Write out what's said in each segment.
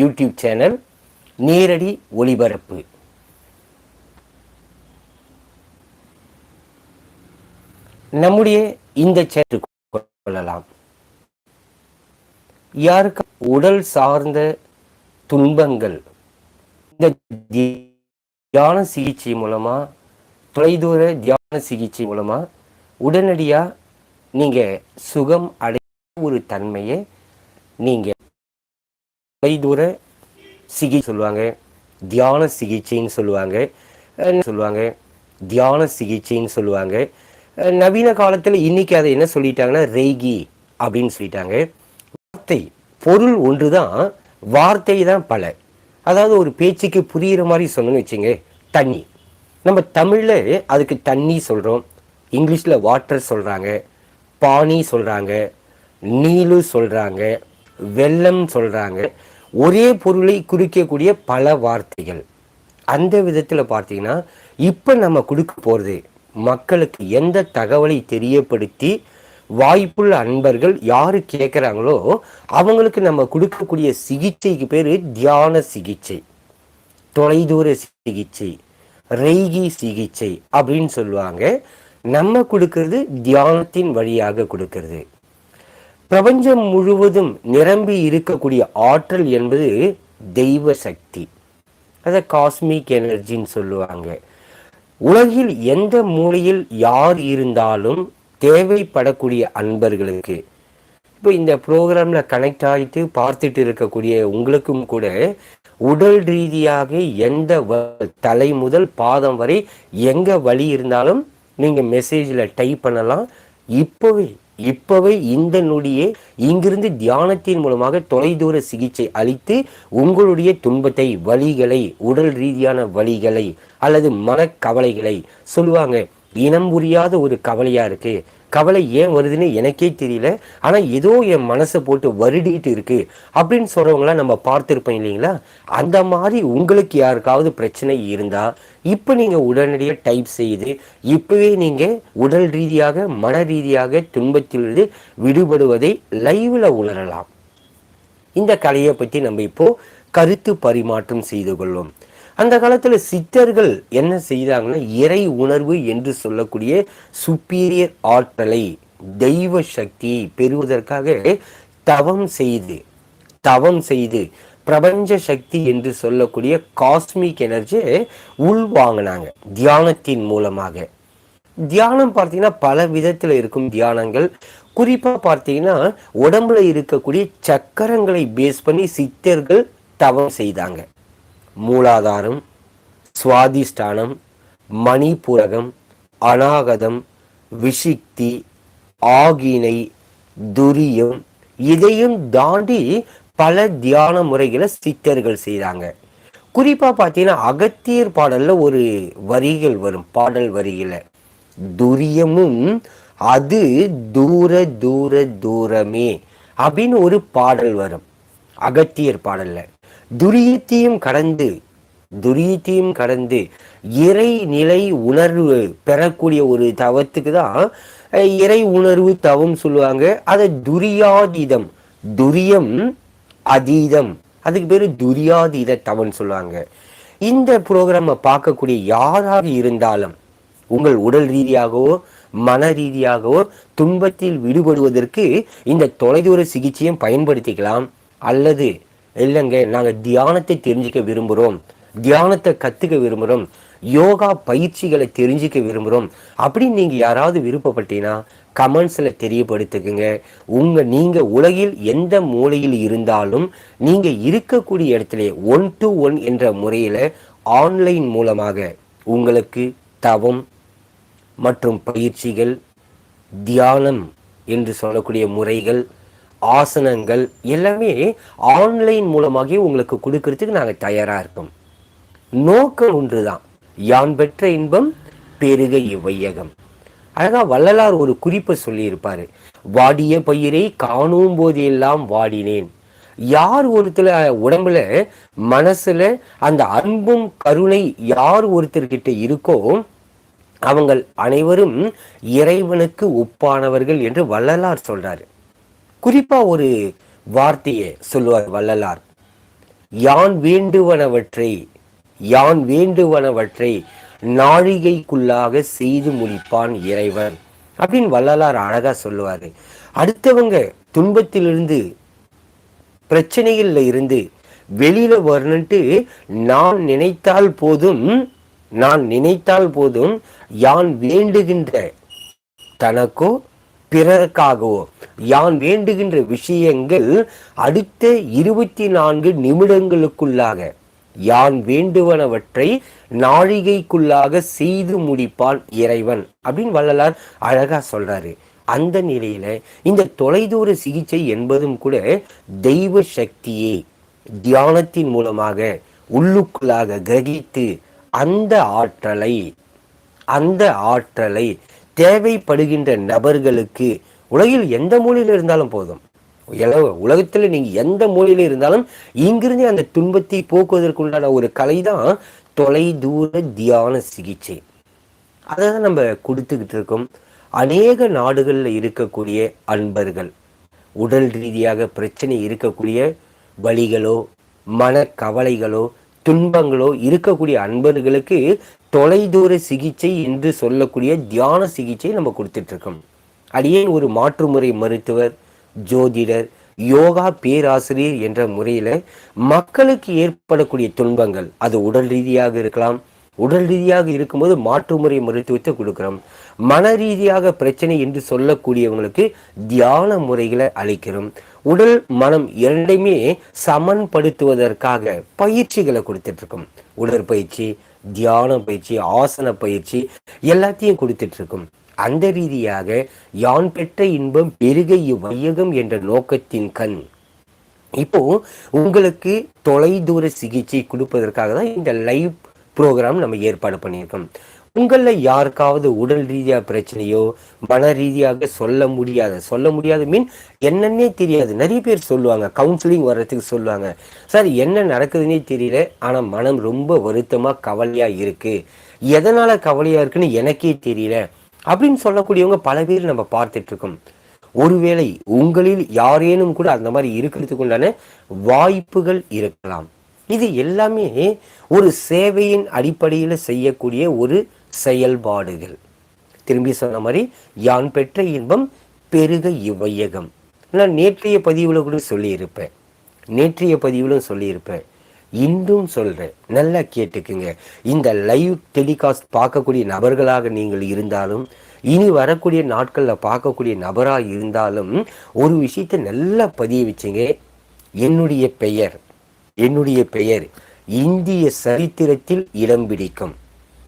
YouTube channel நேரடி ஒளிபரப்பு. நம்முடைய இந்த சேனல் கொள்ளலாம். யாருக்கு உடல் சார்ந்த துன்பங்கள்? இந்த தியான சிகிச்சை மூலமா தொலைதூர தியான சிகிச்சை மூலமா உடனடியா நீங்க சுகம் அடைய ஒரு தன்மையை நீங்க தொலைதூர சிகி சொல்லுவாங்க தியான சிகிச்சைன்னு சொல்லுவாங்க சொல்லுவாங்க தியான சிகிச்சைன்னு சொல்லுவாங்க. நவீன காலத்தில் இன்னைக்கு அதை என்ன சொல்லிட்டாங்கன்னா ரெய்கி அப்படின்னு சொல்லிட்டாங்க. வார்த்தை பொருள் ஒன்று தான் வார்த்தை தான் பல. அதாவது ஒரு பேச்சுக்கு புரிகிற மாதிரி சொன்னோன்னு வச்சுங்க தண்ணி. நம்ம தமிழில் அதுக்கு தண்ணி சொல்கிறோம் இங்கிலீஷில் வாட்டர் சொல்கிறாங்க பானி சொல்கிறாங்க நீலு சொல்கிறாங்க வெள்ளம் சொல்கிறாங்க ஒரே பொருளை குறிக்கக்கூடிய பல வார்த்தைகள். அந்த விதத்தில் பார்த்தீங்கன்னா இப்போ நம்ம கொடுக்க போகிறது மக்களுக்கு எந்த தகவலை தெரியப்படுத்தி வாய்ப்புள்ள அன்பர்கள் யார் கேட்குறாங்களோ அவங்களுக்கு நம்ம கொடுக்கக்கூடிய சிகிச்சைக்கு பேர் தியான சிகிச்சை. தொலைதூர சிகிச்சை ரெய்கி சிகிச்சை அப்படின்னு சொல்லுவாங்க. நம்ம கொடுக்கறது தியானத்தின் வழியாக கொடுக்கறது. பிரபஞ்சம் முழுவதும் நிரம்பி இருக்கக்கூடிய ஆற்றல் என்பது தெய்வ சக்தி. அதை காஸ்மிக் எனர்ஜின்னு சொல்லுவாங்க. உலகில் எந்த மூலையில் யார் இருந்தாலும் தேவைப்படக்கூடிய அன்பர்களுக்கு இப்போ இந்த ப்ரோக்ராம்ல கனெக்ட் ஆகிட்டு பார்த்துட்டு இருக்கக்கூடிய உங்களுக்கும் கூட உடல் ரீதியாக எந்த வ- தலை முதல் பாதம் வரை எங்கே வழி இருந்தாலும் நீங்கள் மெசேஜில் டைப் பண்ணலாம். இப்போவே இப்பவே இந்த நொடியே இங்கிருந்து தியானத்தின் மூலமாக தொலைதூர சிகிச்சை அளித்து உங்களுடைய துன்பத்தை வலிகளை உடல் ரீதியான வலிகளை அல்லது மனக்கவலைகளை சொல்லுவாங்க. இனம் புரியாத ஒரு கவலையா இருக்கு. கவலை ஏன் வருதுன்னு எனக்கே தெரியல. ஆனால் ஏதோ என் மனசை போட்டு வருடிட்டு இருக்கு அப்படின்னு சொல்கிறவங்களாம் நம்ம பார்த்துருப்போம் இல்லைங்களா? அந்த மாதிரி உங்களுக்கு யாருக்காவது பிரச்சனை இருந்தால் இப்போ நீங்கள் உடனடியாக டைப் செய்து இப்போவே நீங்கள் உடல் ரீதியாக மன ரீதியாக துன்பத்திலிருந்து விடுபடுவதை லைவில் உணரலாம். இந்த கலையை பற்றி நம்ம இப்போ கருத்து பரிமாற்றம் செய்து கொள்வோம். அந்த காலத்தில் சித்தர்கள் என்ன செய்தாங்கன்னா இறை உணர்வு என்று சொல்லக்கூடிய சுப்பீரியர் ஆற்றலை தெய்வ சக்தியை பெறுவதற்காக தவம் செய்து தவம் செய்து பிரபஞ்ச சக்தி என்று சொல்லக்கூடிய காஸ்மிக் எனர்ஜியை உள்வாங்கினாங்க தியானத்தின் மூலமாக. தியானம் பார்த்தீங்கன்னா பல விதத்தில் இருக்கும் தியானங்கள். குறிப்பாக பார்த்தீங்கன்னா உடம்புல இருக்கக்கூடிய சக்கரங்களை பேஸ் பண்ணி சித்தர்கள் தவம் செய்தாங்க. மூலாதாரம் சுவாதிஷ்டானம் மணிபுரகம் அநாகதம் விஷிக்தி ஆகினை துரியம் இதையும் தாண்டி பல தியான முறைகளை சித்தர்கள் செய்தாங்க குறிப்பா பார்த்தீங்கன்னா அகத்தியர் பாடல்ல ஒரு வரிகள் வரும் பாடல் வரிகள. துரியமும் அது தூர தூர தூரமே அப்படின்னு ஒரு பாடல் வரும் அகத்தியர் பாடல்ல. துரியத்தையும் கடந்து துரியத்தையும் கடந்து இறை நிலை உணர்வு பெறக்கூடிய ஒரு தவத்துக்கு தான் இறை உணர்வு தவம் சொல்லுவாங்க. அதை துரியாதீதம். துரியம் அதீதம். அதுக்கு பேரு துரியாதீத தவன் சொல்லுவாங்க. இந்த ப்ரோக்ராமை பார்க்கக்கூடிய யாராக இருந்தாலும் உங்கள் உடல் ரீதியாகவோ மன ரீதியாகவோ துன்பத்தில் விடுபடுவதற்கு இந்த தொலைதூர சிகிச்சையும் பயன்படுத்திக்கலாம். அல்லது இல்லைங்க நாங்கள் தியானத்தை தெரிஞ்சுக்க விரும்புகிறோம் தியானத்தை கற்றுக்க விரும்புகிறோம் யோகா பயிற்சிகளை தெரிஞ்சுக்க விரும்புகிறோம் அப்படின்னு நீங்கள் யாராவது விருப்பப்பட்டீங்கன்னா கமெண்ட்ஸில் தெரியப்படுத்துக்குங்க. உங்கள் நீங்கள் உலகில் எந்த மூலையில் இருந்தாலும் நீங்கள் இருக்கக்கூடிய இடத்துல ஒன் டு ஒன் என்ற முறையில் ஆன்லைன் மூலமாக உங்களுக்கு தவம் மற்றும் பயிற்சிகள் தியானம் என்று சொல்லக்கூடிய முறைகள் ஆசனங்கள் எல்லாமே ஆன்லைன் மூலமாகவே உங்களுக்கு கொடுக்கறதுக்கு நாங்கள் தயாராக இருக்கோம். நோக்கம் ஒன்று தான் யான் பெற்ற இன்பம் பெருக இவ்வையகம் அழகா வள்ளலார் ஒரு குறிப்பை சொல்லியிருப்பார். வாடிய பயிரை காணும் போதெல்லாம் வாடினேன். யார் ஒருத்தர் உடம்புல மனசுல அந்த அன்பும் கருணை யார் ஒருத்தர்கிட்ட இருக்கோ அவங்கள் அனைவரும் இறைவனுக்கு ஒப்பானவர்கள் என்று வள்ளலார் சொல்றாரு. குறிப்பா ஒரு வார்த்தையை சொல்லுவார் வள்ளலார். யான் வேண்டுவனவற்றை யான் வேண்டுவனவற்றை நாழிகைக்குள்ளாக செய்து முடிப்பான் இறைவன் அப்படின்னு வள்ளலார் அழகா சொல்லுவாரு. அடுத்தவங்க துன்பத்திலிருந்து பிரச்சனைகள்ல இருந்து வெளியில வரணுன்ட்டு நான் நினைத்தால் போதும் நான் நினைத்தால் போதும் யான் வேண்டுகின்ற தனக்கோ பிறருக்காகவோ. யான் வேண்டுகின்ற விஷயங்கள் அடுத்த இருபத்தி நான்கு நிமிடங்களுக்குள்ளாக யான் வேண்டுவனவற்றை நாழிகைக்குள்ளாக செய்து முடிப்பான் இறைவன் அப்படின்னு வள்ளலார் அழகா சொல்றாரு. அந்த நிலையில இந்த தொலைதூர சிகிச்சை என்பதும் கூட தெய்வ சக்தியே தியானத்தின் மூலமாக உள்ளுக்குள்ளாக கிரகித்து அந்த ஆற்றலை அந்த ஆற்றலை தேவைப்படுகின்ற நபர்களுக்கு உலகில் எந்த மூலையில் இருந்தாலும் போதும். உலகத்தில் உலகத்துல நீங்க எந்த மூலையில் இருந்தாலும் இங்கிருந்து அந்த துன்பத்தை போக்குவதற்குண்டான ஒரு கலை தான் தொலைதூர தியான சிகிச்சை. அதை தான் நம்ம கொடுத்துக்கிட்டு இருக்கோம். அநேக நாடுகளில் இருக்கக்கூடிய அன்பர்கள் உடல் ரீதியாக பிரச்சனை இருக்கக்கூடிய வலிகளோ மனக்கவலைகளோ துன்பங்களோ இருக்கக்கூடிய அன்பர்களுக்கு தொலைதூர சிகிச்சை என்று சொல்லக்கூடிய தியான சிகிச்சை நம்ம கொடுத்துட்ருக்கோம். இருக்கோம் அடியேன் ஒரு மாற்றுமுறை மருத்துவர் ஜோதிடர் யோகா பேராசிரியர் என்ற முறையில் மக்களுக்கு ஏற்படக்கூடிய துன்பங்கள் அது உடல் ரீதியாக இருக்கலாம். உடல் ரீதியாக இருக்கும்போது மாற்றுமுறை மருத்துவத்தை கொடுக்குறோம். மன ரீதியாக பிரச்சனை என்று சொல்லக்கூடியவங்களுக்கு தியான முறைகளை அளிக்கிறோம். உடல் மனம் இரண்டையுமே சமன்படுத்துவதற்காக பயிற்சிகளை கொடுத்துட்ருக்கோம். உடற்பயிற்சி தியான பயிற்சி ஆசன பயிற்சி எல்லாத்தையும் கொடுத்துட்ருக்கும். அந்த ரீதியாக யான் பெற்ற இன்பம் பெருக இவ்வையகம் என்ற நோக்கத்தின் கண். இப்போ உங்களுக்கு தொலைதூர சிகிச்சை கொடுப்பதற்காக தான் இந்த லைவ் ப்ரோக்ராம் நம்ம ஏற்பாடு பண்ணியிருக்கோம். உங்களில் யாருக்காவது உடல் ரீதியாக பிரச்சனையோ மன ரீதியாக சொல்ல முடியாத சொல்ல முடியாத மீன் என்னன்னே தெரியாது. நிறைய பேர் சொல்லுவாங்க கவுன்சிலிங் வர்றதுக்கு சொல்லுவாங்க. சார் என்ன நடக்குதுன்னே தெரியல ஆனால் மனம் ரொம்ப வருத்தமாக கவலையாக இருக்குது எதனால் கவலையாக இருக்குன்னு எனக்கே தெரியல. அப்படின்னு சொல்லக்கூடியவங்க பல பேர் நம்ம பார்த்துட்ருக்கோம். ஒருவேளை உங்களில் யாரேனும் கூட அந்த மாதிரி இருக்கிறதுக்கு உண்டான வாய்ப்புகள் இருக்கலாம். இது எல்லாமே ஒரு சேவையின் அடிப்படையில் செய்யக்கூடிய ஒரு செயல்பாடுகள். திரும்பி சொன்ன மாதிரி யான் பெற்ற இன்பம் பெருக இவ்வையகம். நான் நேற்றைய பதிவில் கூட சொல்லியிருப்பேன். நேற்றைய பதிவிலும் சொல்லியிருப்பேன். இன்றும் சொல்கிறேன் நல்லா கேட்டுக்குங்க. இந்த லைவ் டெலிகாஸ்ட் பார்க்கக்கூடிய நபர்களாக நீங்கள் இருந்தாலும் இனி வரக்கூடிய நாட்களில் பார்க்கக்கூடிய நபராக இருந்தாலும் ஒரு விஷயத்தை நல்லா பதிய வச்சுங்க. என்னுடைய பெயர் என்னுடைய பெயர் இந்திய சரித்திரத்தில் இடம் பிடிக்கும்.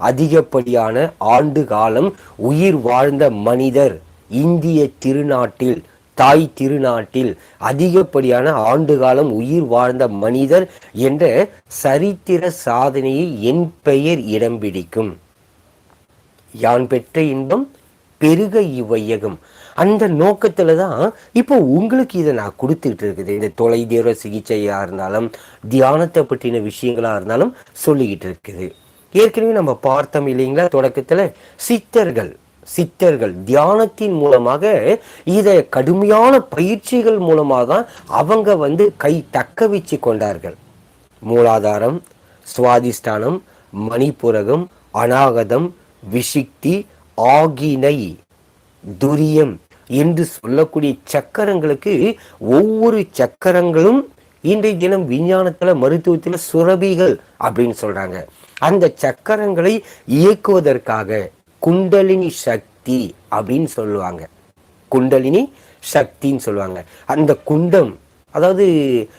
அதிகப்படியான ஆண்டு காலம் உயிர் வாழ்ந்த மனிதர் இந்திய திருநாட்டில் தாய் திருநாட்டில் அதிகப்படியான ஆண்டு காலம் உயிர் வாழ்ந்த மனிதர் என்ற சரித்திர சாதனையை என் பெயர் இடம் பிடிக்கும். யான் பெற்ற இன்பம்? பெருக இவ்வையகம். அந்த நோக்கத்துல தான் இப்போ உங்களுக்கு இதை நான் கொடுத்துக்கிட்டு இருக்குது இந்த தொலைதூர சிகிச்சையா இருந்தாலும் தியானத்தை பற்றின விஷயங்களா இருந்தாலும் சொல்லிக்கிட்டு இருக்குது ஏற்கனவே நம்ம பார்த்தோம் இல்லைங்களா தொடக்கத்தில்? சித்தர்கள் சித்தர்கள் தியானத்தின் மூலமாக இதை கடுமையான பயிற்சிகள் மூலமாக தான் அவங்க வந்து கை தக்க வச்சு கொண்டார்கள். மூலாதாரம் சுவாதிஷ்டானம் மணிப்புரகம் அநாகதம் விஷிக்தி ஆகினை துரியம் என்று சொல்லக்கூடிய சக்கரங்களுக்கு ஒவ்வொரு சக்கரங்களும் இன்றைய தினம் விஞ்ஞானத்தில் மருத்துவத்தில் சுரபிகள் அப்படின்னு சொல்கிறாங்க அந்த சக்கரங்களை இயக்குவதற்காக குண்டலினி சக்தி அப்படின்னு சொல்லுவாங்க. குண்டலினி சக்தின்னு சொல்லுவாங்க. அந்த குண்டம் அதாவது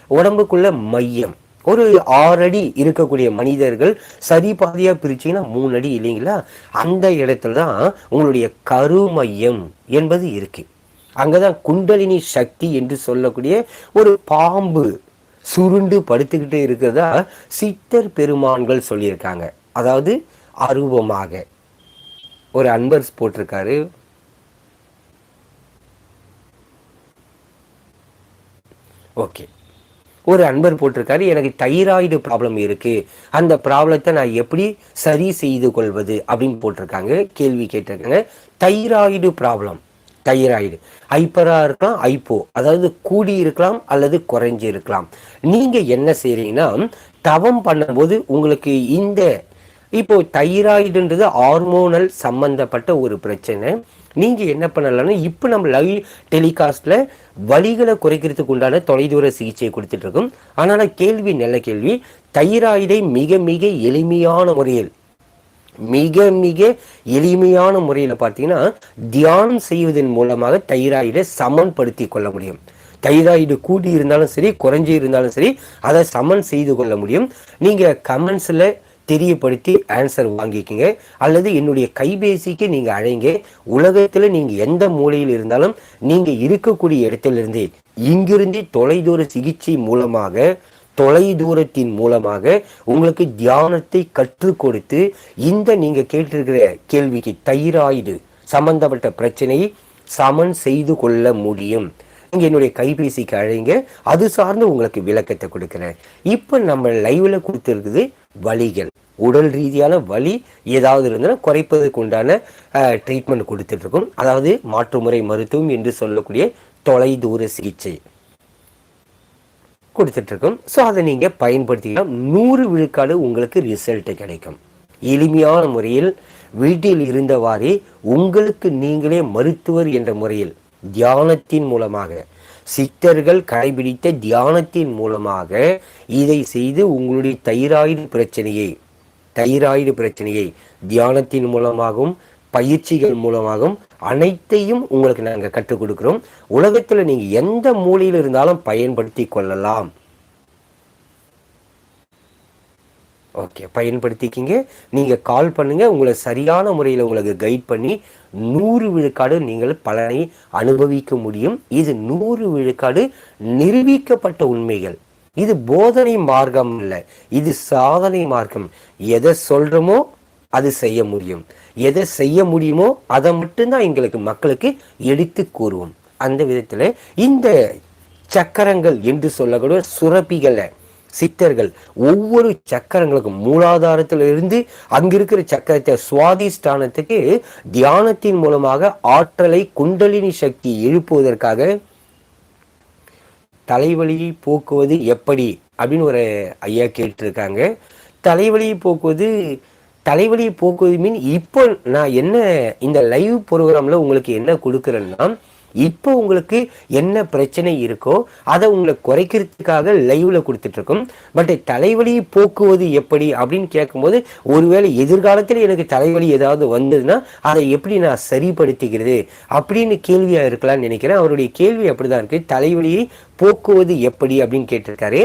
உடம்புக்குள்ள மையம். ஒரு ஆறு அடி இருக்கக்கூடிய மனிதர்கள் சரி பாதியா பிரிச்சீங்கன்னா மூணு அடி இல்லைங்களா? அந்த இடத்துல தான் உங்களுடைய கருமையம் என்பது இருக்கு. அங்கதான் குண்டலினி சக்தி என்று சொல்லக்கூடிய ஒரு பாம்பு சுருண்டு படுத்துக்கிட்டு இருக்கிறதா சித்தர் பெருமான்கள் சொல்லியிருக்காங்க. அதாவது அருவமாக. ஒரு அன்பர்ஸ் போட்டிருக்காரு. ஓகே. ஒரு அன்பர் போட்டிருக்காரு. எனக்கு தைராய்டு ப்ராப்ளம் இருக்கு. அந்த ப்ராப்ளத்தை நான் எப்படி சரி செய்து கொள்வது அப்படின்னு போட்டிருக்காங்க. கேள்வி கேட்டிருக்காங்க. Thyroid problem. தைராய்டு ஐப்பராக இருக்கலாம் ஐப்போ. அதாவது கூடி இருக்கலாம் அல்லது குறைஞ்சி இருக்கலாம். நீங்கள் என்ன செய்கிறீங்கன்னா தவம் பண்ணும்போது உங்களுக்கு இந்த இப்போ தைராய்டுன்றது ஹார்மோனல் சம்பந்தப்பட்ட ஒரு பிரச்சனை. நீங்கள் என்ன பண்ணலாம்னா இப்போ நம்ம லைவ் டெலிகாஸ்ட்டில் வலிகளை குறைக்கிறதுக்கு உண்டான தொலைதூர சிகிச்சை கொடுத்துட்ருக்கோம் அதனால் ஆனால் கேள்வி நல்ல கேள்வி தைராய்டை மிக மிக எளிமையான முறையில் மிக மிக எளிமையான முறையில் பார்த்தீங்கன்னா தியானம் செய்வதன் மூலமாக தைராய்டை சமன்படுத்தி கொள்ள முடியும். தைராய்டு கூடி இருந்தாலும் சரி குறைஞ்சி இருந்தாலும் சரி அதை சமன் செய்து கொள்ள முடியும். நீங்கள் கமெண்ட்ஸில் தெரியப்படுத்தி ஆன்சர் வாங்கிக்கிங்க. அல்லது என்னுடைய கைபேசிக்கு நீங்கள் அழைங்க. உலகத்தில் நீங்கள் எந்த மூலையில் இருந்தாலும் நீங்கள் இருக்கக்கூடிய இடத்திலிருந்தே இங்கிருந்தே தொலைதூர சிகிச்சை மூலமாக தொலை தூரத்தின் மூலமாக உங்களுக்கு தியானத்தை கற்றுக் கொடுத்து இந்த நீங்க கேட்டிருக்கிற கேள்விக்கு தைராய்டு சம்பந்தப்பட்ட பிரச்சனையை சமன் செய்து கொள்ள முடியும். இங்க என்னுடைய கைபேசிக்கு அழைங்க. அது சார்ந்து உங்களுக்கு விளக்கத்தை கொடுக்கிறேன். இப்போ நம்ம லைவ்ல கொடுத்துருக்குது வலிகள். உடல் ரீதியான வலி ஏதாவது இருந்தாலும் குறைப்பதற்கு உண்டான ட்ரீட்மெண்ட் கொடுத்துட்டு இருக்கோம். அதாவது மாற்றுமுறை மருத்துவம் என்று சொல்லக்கூடிய தொலைதூர சிகிச்சை. கொடுத்துட்ருக்கோம். ஸோ அதை நீங்கள் பயன்படுத்திக்கலாம் நூறு விழுக்காடு உங்களுக்கு ரிசல்ட்டு கிடைக்கும். எளிமையான முறையில் வீட்டில் இருந்தவாறே உங்களுக்கு நீங்களே மருத்துவர் என்ற முறையில் தியானத்தின் மூலமாக சித்தர்கள் கடைபிடித்த தியானத்தின் மூலமாக இதை செய்து உங்களுடைய தைராய்டு பிரச்சனையை தைராய்டு பிரச்சனையை தியானத்தின் மூலமாகவும் பயிற்சிகள் மூலமாகவும் அனைத்தையும் உங்களுக்கு நாங்கள் கற்றுக் கொடுக்குறோம். உலகத்தில் நீங்க எந்த மூலையில் இருந்தாலும் பயன்படுத்தி கொள்ளலாம். ஓகே பயன்படுத்திக்கிங்க. நீங்க கால் பண்ணுங்க. உங்களை சரியான முறையில் உங்களுக்கு கைட் பண்ணி நூறு விழுக்காடு நீங்கள் பலனை அனுபவிக்க முடியும். இது நூறு விழுக்காடு நிரூபிக்கப்பட்ட உண்மைகள். இது போதனை மார்க்கம் இல்லை இது சாதனை மார்க்கம். எதை சொல்றோமோ அது செய்ய முடியும். எதை செய்ய முடியுமோ அதை மட்டும்தான் எங்களுக்கு மக்களுக்கு எடுத்து கூறுவோம். அந்த விதத்தில் இந்த சக்கரங்கள் என்று சொல்லக்கூடிய சுரப்பிகளை சித்தர்கள் ஒவ்வொரு சக்கரங்களுக்கும் மூலாதாரத்தில் இருந்து அங்க இருக்கிற சக்கரத்தை சுவாதிஷ்டானத்துக்கு தியானத்தின் மூலமாக ஆற்றலை குண்டலினி சக்தி எழுப்புவதற்காக தலைவலியை போக்குவது எப்படி? அப்படின்னு ஒரு ஐயா கேட்டிருக்காங்க. தலைவலியை போக்குவது தலைவலியை போக்குவது மீன் இப்போ நான் என்ன இந்த லைவ் ப்ரோக்ராமில் உங்களுக்கு என்ன கொடுக்குறேன்னா இப்போ உங்களுக்கு என்ன பிரச்சனை இருக்கோ அதை உங்களை குறைக்கிறதுக்காக லைவ்ல கொடுத்துட்டு இருக்கோம் பட் தலைவலி போக்குவது எப்படி அப்படின்னு கேட்கும்போது ஒருவேளை எதிர்காலத்தில் எனக்கு தலைவலி ஏதாவது வந்ததுன்னா அதை எப்படி நான் சரிப்படுத்திக்கிறது அப்படின்னு கேள்வியா இருக்கலாம்னு நினைக்கிறேன். அவருடைய கேள்வி அப்படிதான் இருக்கு. தலைவலியை போக்குவது எப்படி அப்படின்னு கேட்டிருக்காரு.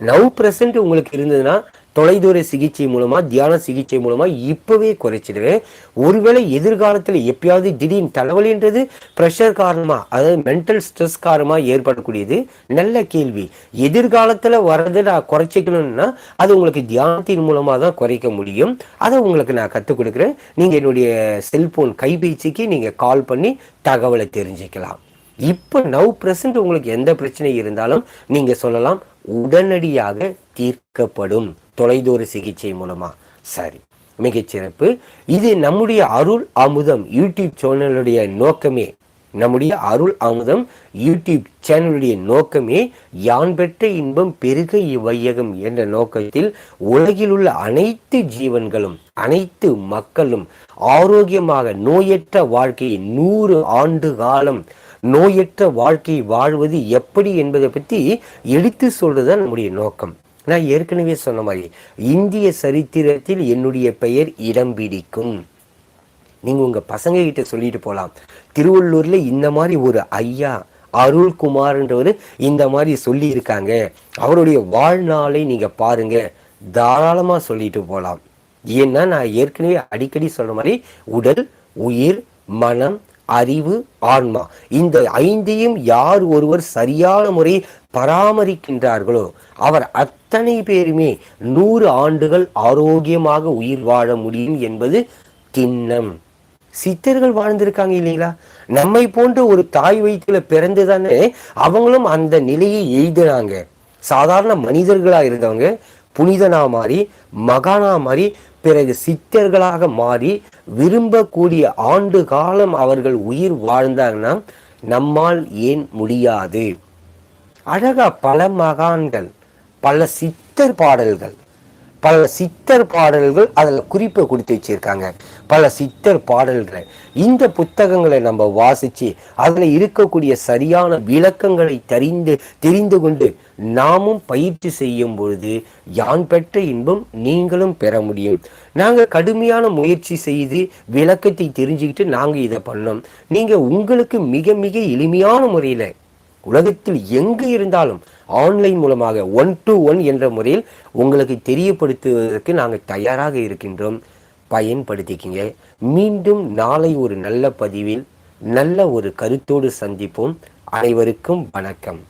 நவ் பிரசன்ட் உங்களுக்கு இருந்ததுன்னா தொலைதூர சிகிச்சை மூலமா தியான சிகிச்சை மூலமா இப்பவே குறைச்சிடுவேன் ஒருவேளை எதிர்காலத்தில் எப்பயாவது திடீர்னு தலைவலின்றது ப்ரெஷர் காரணமா அதாவது மென்டல் ஸ்ட்ரெஸ் காரணமா ஏற்படக்கூடியது? நல்ல கேள்வி. எதிர்காலத்தில் வர்றதை நான் குறைச்சிக்கணும்னா அது உங்களுக்கு தியானத்தின் மூலமா தான் குறைக்க முடியும். அதை உங்களுக்கு நான் கற்றுக் கொடுக்குறேன். நீங்க என்னுடைய செல்போன் கைபேசிக்கு நீங்க கால் பண்ணி தகவலை தெரிஞ்சுக்கலாம். இப்போ நவ் பிரசன்ட் உங்களுக்கு எந்த பிரச்சனை இருந்தாலும் நீங்க சொல்லலாம். உடனடியாக தீர்க்கப்படும். தொலைதூர சிகிச்சை மூலமா. சரி மிகச்சிறப்பு இது நம்முடைய அருள் அமுதம் யூடியூப் சேனலுடைய நோக்கமே. நம்முடைய அருள் அமுதம் யூடியூப் சேனலுடைய நோக்கமே. யான் பெற்ற இன்பம் பெருக இவ்வையகம் என்ற நோக்கத்தில் உலகில் உள்ள அனைத்து ஜீவன்களும் அனைத்து மக்களும் ஆரோக்கியமாக நோயற்ற வாழ்க்கையை நூறு ஆண்டு காலம் நோயற்ற வாழ்க்கை வாழ்வது எப்படி என்பதை பற்றி எடுத்து சொல்றதுதான் நம்முடைய நோக்கம். நான் ஏற்கனவே சொன்ன மாதிரி இந்திய சரித்திரத்தில் என்னுடைய பெயர் இடம் பிடிக்கும். நீங்க உங்க பசங்க கிட்ட சொல்லிட்டு போலாம். திருவள்ளூர்ல இந்த மாதிரி ஒரு ஐயா அருள்குமார்ன்றவர் இந்த மாதிரி சொல்லியிருக்காங்க. அவருடைய வாழ்நாளை நீங்க பாருங்க. தாராளமா சொல்லிட்டு போலாம். ஏன்னா நான் ஏற்கனவே அடிக்கடி சொல்கிற மாதிரி உடல் உயிர் மனம் அறிவு ஆன்மா. இந்த ஐந்தையும் யார் ஒருவர் சரியான முறை பராமரிக்கின்றார்களோ அவர் அத்தனை பேருமே நூறு ஆண்டுகள் ஆரோக்கியமாக உயிர் வாழ முடியும் என்பது திண்ணம். சித்தர்கள் வாழ்ந்திருக்காங்க இல்லைங்களா? நம்மை போன்ற ஒரு தாய் வயிற்றுல பிறந்து தானே அவங்களும் அந்த நிலையை எய்தினாங்க சாதாரண மனிதர்களா இருந்தவங்க புனிதனா மாறி மகானா மாறி பிறகு சித்தர்களாக மாறி விரும்பக்கூடிய ஆண்டு காலம் அவர்கள் உயிர் வாழ்ந்தாங்கன்னா நம்மால் ஏன் முடியாது? அழகா பல மகான்கள் பல சித்தர் பாடல்கள் பல சித்தர் பாடல்கள் அதில் குறிப்பை கொடுத்து வச்சிருக்காங்க. பல சித்தர் பாடல்களை. இந்த புத்தகங்களை நம்ம வாசித்து அதில் இருக்கக்கூடிய சரியான விளக்கங்களை தெரிந்து தெரிந்து கொண்டு நாமும் பயிற்சி செய்யும் பொழுது யான் பெற்ற இன்பம் நீங்களும் பெற முடியும். நாங்கள் கடுமையான முயற்சி செய்து விளக்கத்தை தெரிஞ்சுக்கிட்டு நாங்கள் இதை பண்ணோம். நீங்கள் உங்களுக்கு மிக மிக எளிமையான முறையில் உலகத்தில் எங்கு இருந்தாலும் ஆன்லைன் மூலமாக ஒன் டு ஒன் என்ற முறையில் உங்களுக்கு தெரியப்படுத்துவதற்கு நாங்கள் தயாராக இருக்கின்றோம். பயன்படுத்திக்கிங்க. மீண்டும் நாளை ஒரு நல்ல பதிவில் நல்ல ஒரு கருத்தோடு சந்திப்போம். அனைவருக்கும் வணக்கம்.